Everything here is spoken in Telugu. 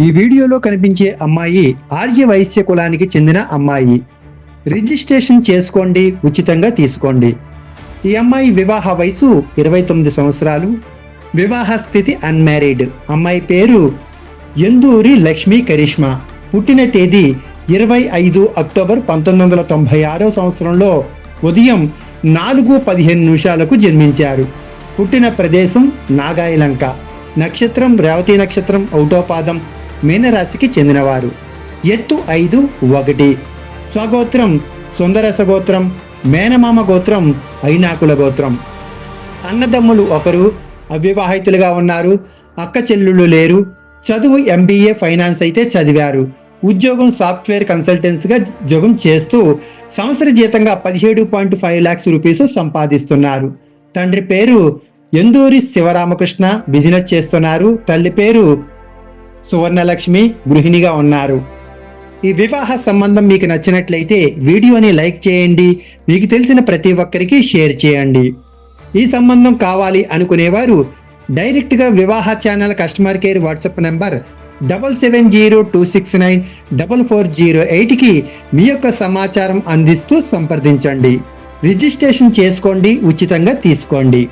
ఈ వీడియోలో కనిపించే అమ్మాయి ఆర్య వైశ్య కులానికి చెందిన అమ్మాయి. రిజిస్ట్రేషన్ చేసుకోండి ఉచితంగా తీసుకోండి. ఈ అమ్మాయి వివాహ వయసు ఇరవై తొమ్మిది సంవత్సరాలు. వివాహ స్థితి అన్మ్యారీడ్ అమ్మాయి పేరు ఎందూరి లక్ష్మీ కరిష్మా. పుట్టిన తేదీ ఇరవై ఐదు అక్టోబర్ పంతొమ్మిది వందల తొంభై ఆరో సంవత్సరంలో ఉదయం నాలుగు పదిహేను నిమిషాలకు జన్మించారు. పుట్టిన ప్రదేశం నాగాయలంక. నక్షత్రం రేవతి నక్షత్రం ఔటోపాదం మీనరాశికి చెందినవారు. ఎత్తు ఐదు ఒకటి. స్వగోత్రం సుందరస గోత్రం మేనమామ గోత్రం ఐనాకుల గోత్రం. అన్నదమ్ములు ఒకరు అవివాహితులుగా ఉన్నారు. అక్క చెల్లుళ్ళు లేరు. చదువు ఎంబీఏ ఫైనాన్స్ అయితే చదివారు. ఉద్యోగం సాఫ్ట్వేర్ కన్సల్టెన్సీగా ఉద్యోగం చేస్తూ సంవత్సర జీతంగా పదిహేడు పాయింట్ ఫైవ్ ల్యాక్స్ రూపీస్ సంపాదిస్తున్నారు. తండ్రి పేరు ఎందూరి శివరామకృష్ణ బిజినెస్ చేస్తున్నారు. తల్లి పేరు సువర్ణలక్ష్మి గృహిణిగా ఉన్నారు. ఈ వివాహ సంబంధం మీకు నచ్చినట్లయితే వీడియోని లైక్ చేయండి మీకు తెలిసిన ప్రతి ఒక్కరికి షేర్ చేయండి. ఈ సంబంధం కావాలి అనుకునేవారు డైరెక్ట్గా వివాహ channel customer care WhatsApp number double seven zero two six nine double four zero ఎయిట్కి మీ యొక్క సమాచారం అందిస్తూ సంప్రదించండి. రిజిస్ట్రేషన్ చేసుకోండి ఉచితంగా తీసుకోండి.